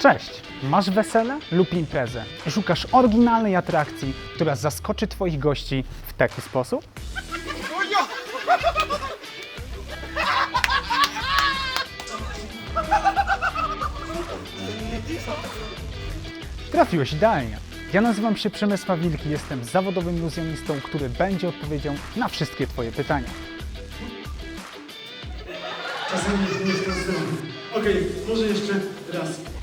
Cześć! Masz wesele lub imprezę? Szukasz oryginalnej atrakcji, która zaskoczy Twoich gości w taki sposób? Trafiłeś idealnie. Ja nazywam się Przemysław Wilki, jestem zawodowym iluzjonistą, który będzie odpowiedzią na wszystkie Twoje pytania. Czasami nie. Okej, może jeszcze raz.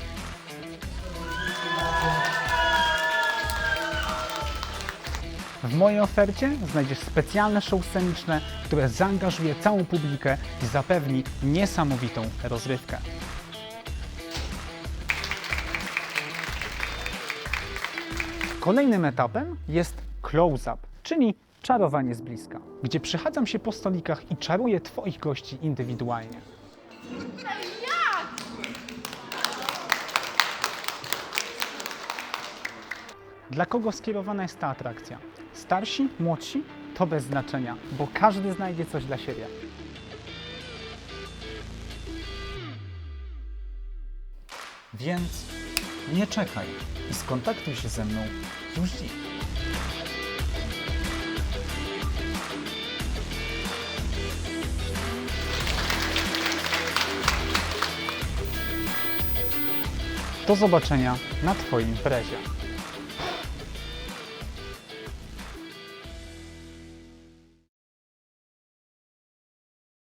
W mojej ofercie znajdziesz specjalne show sceniczne, które zaangażuje całą publikę i zapewni niesamowitą rozrywkę. Kolejnym etapem jest close-up, czyli czarowanie z bliska, gdzie przychadzam się po stolikach i czaruję Twoich gości indywidualnie. Dla kogo skierowana jest ta atrakcja? Starsi, młodsi? To bez znaczenia, bo każdy znajdzie coś dla siebie. Więc nie czekaj i skontaktuj się ze mną już dziś. Do zobaczenia na Twojej imprezie.